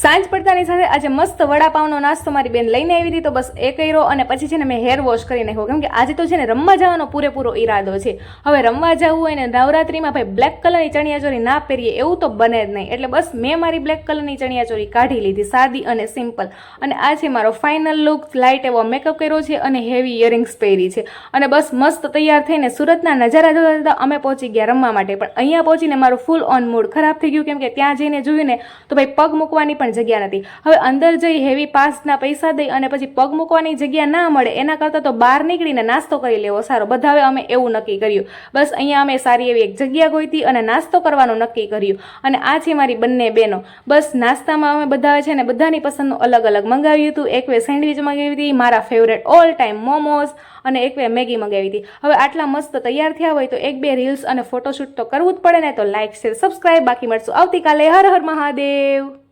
સાંજ પડતાની સાથે આજે મસ્ત વડાપાવનો નાસ્તો મારી બેન લઈને આવી હતી. તો બસ એ કર્યો અને પછી છે ને મેં હેર વોશ કરી નાખ્યો. કેમ કે આજે તો છે ને રમવા જવાનો પૂરેપૂરો ઈરાદો છે. હવે રમવા જવું હોય ને નવરાત્રીમાં ભાઈ બ્લેક કલરની ચણિયાચોળી ના પહેરીએ એવું તો બને જ નહીં. એટલે બસ મેં મારી બ્લેક કલરની ચણિયાચોરી કાઢી લીધી, સાદી અને સિમ્પલ અને આ છે મારો ફાઇનલ લુક લાઇટ એવો મેકઅપ કર્યો છે અને હેવી ઇયરિંગ્સ પહેરી છે. અને બસ મસ્ત તૈયાર થઈને સુરતના નજારા જોતા જોતા અમે પહોંચી ગયા રમવા માટે. પણ અહીંયા પહોંચીને મારું ફૂલ ઓન મૂડ ખરાબ થઈ ગયું. કેમ કે ત્યાં જઈને જોયું ને, તો ભાઈ પગ મૂકવાની પણ જગ્યા નથી. હવે અંદર જઈ હેવી પાસના પૈસા દઈ અને પછી પગ મૂકવાની જગ્યા ના મળે એના કરતાં તો બહાર નીકળીને નાસ્તો કરી લેવો સારો. બધા અમે એવું નક્કી કર્યું. બસ અહીંયા અમે સારી એવી એક જગ્યા ગોઈતી અને નાસ્તો કરવાનું નક્કી કર્યું. અને આ છે મારી બંને બહેનો. બસ નાસ્તામાં અમે બધા છે ને બધાની પસંદનું અલગ અલગ મંગાવ્યું હતું. એકવે સેન્ડવિચ મંગાવી હતી, મારા ફેવરેટ ઓલ ટાઈમ મોમોઝ અને એકવે મેગી મંગાવી હતી. હવે આટલા મસ્ત તૈયાર થયા હોય તો એક બે રીલ્સ અને ફોટોશૂટ તો કરવું જ પડે ને તો લાઇક શેર સબસ્ક્રાઈબ બાકી મળશું આવતીકાલે. હર હર મહાદેવ.